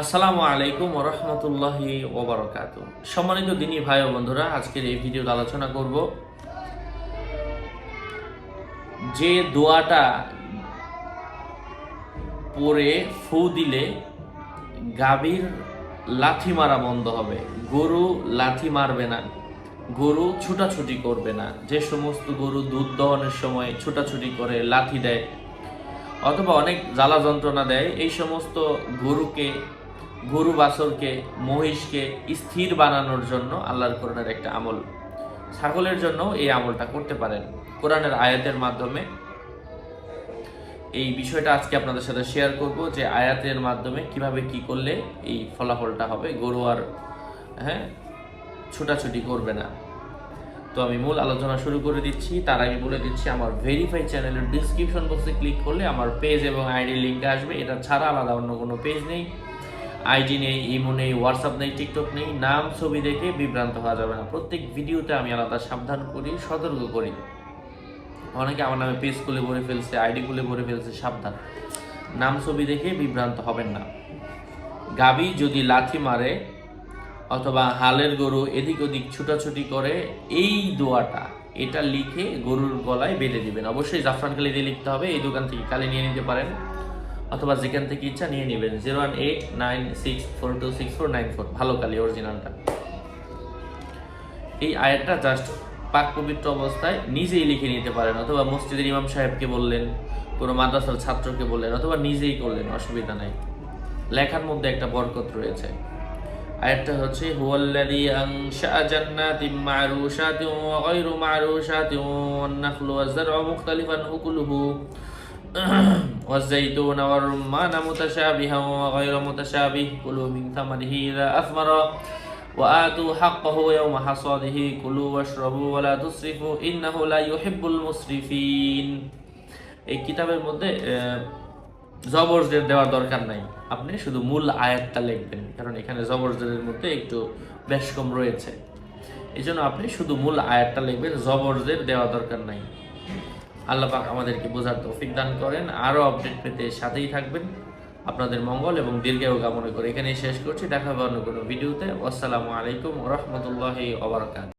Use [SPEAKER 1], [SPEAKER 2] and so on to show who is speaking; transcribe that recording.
[SPEAKER 1] আসসালামু আলাইকুম রহমতুল্লাহি ওবরকাত সম্মানিত দিনী ভাই ও বন্ধুরা, আজকের এই ভিডিওতে আলোচনা করব যে দোয়াটা পরে ফু দিলে গাভীর লাথি মারা বন্ধ হবে। গরু লাথি মারবে না, গরু ছুটাছুটি করবে না। যে সমস্ত গরু দুধ দহনের সময় ছুটাছুটি করে, লাথি দেয় অথবা অনেক জ্বালা যন্ত্রণা দেয়, এই সমস্ত গরুকে গরু বাছরকে, মহিষকে স্থির বানানোর জন্য আল্লাহর কোরআনের একটা আমল। ছাগলের জন্য এই আমলটা করতে পারেন। কোরআনের আয়াতের মাধ্যমে। এই বিষয়টা আজকে আপনাদের সাথে শেয়ার করব যে আয়াতের মাধ্যমে কীভাবে কি করলে এই ফলাফলটা হবে। গরু আর হ্যাঁ ছোটাছুটি করবে না। তো আমি মূল আলোচনা শুরু করে দিচ্ছি। তার আগে বলে দিচ্ছি, আমার ভেরিফাই চ্যানেলের ডিসক্রিপশন বক্সে ক্লিক করলে আমার পেজ এবং আইডি লিঙ্ক আসবে। এটা ছাড়া আলাদা অন্য কোনো পেজ নেই। আইডি নেই, ইমো নেই, হোয়াটসঅ্যাপ নেই, টিকটক নেই, নাম, ছবি দেখে বিভ্রান্ত হওয়া যাবে না। প্রত্যেক ভিডিওতে আমি আলাদা সাবধান করি, সতর্ক করি। অনেকে আমার নামে পেজ খুলে ভরে ফেলছে আইডি খুলে ভরে ফেলছে, সাবধান। নাম, ছবি দেখে বিভ্রান্ত হবেন না। গাবি যদি লাথি মারে অথবা হালের গরু এদিক ওদিক ছুটাছুটি করে, এই দোয়াটা, এটা লিখে গরুর গলায় বেঁধে দিবেন। অবশ্যই জাফরান কালি দিয়ে লিখতে হবে, এই দোকান থেকে কালি নিয়ে নিতে পারেন। অথবা যেখান থেকে ইচ্ছা নিয়ে নেবেন। Zero one eight nine six four two six four nine four. ভালো কালি অরিজিনালটা এই আয়াতটা জাস্ট পাক পবিত্র অবস্থায় নিজেই লিখে নিতে পারেন। অথবা মসজিদের ইমাম সাহেবকে বললেন, কোনো মাদ্রাসার ছাত্রকে বললেন, অথবা নিজেই করলেন, অসুবিধা নাই। লেখার মধ্যে একটা বরকত রয়েছে। আয়াতটা হচ্ছে, হুয়াল্লাযী আনশা জান্নাতিন والزيتون والرمان متشابها وغير متشابه كلوا من ثمره إذا أثمر وآتوا حقه يوم حصاده كلوا واشربوا ولا تسرفوا إنه لا يحب المسرفين এই কিতাবের মধ্যে আহ, জবরজের দেওয়ার দরকার নাই আপনি শুধু মূল আয়াতটা লিখবেন কারণ এখানে জবরজের মধ্যে একটু বেশ কম রয়েছে এই জন্য আপনি শুধু মূল আয়াতটা লিখবেন জবরজের দেওয়া দরকার নাই আল্লাহ পাক আমাদেরকে বোঝার তৌফিক দান করেন। আরও আপডেট পেতে সাথেই থাকবেন। আপনাদের মঙ্গল এবং দীর্ঘায়ু কামনা করে এখানেই শেষ করছি। দেখা হবে অন্য কোনো ভিডিওতে। আসসালামু আলাইকুম রহমতুল্লাহি ওবরাকাত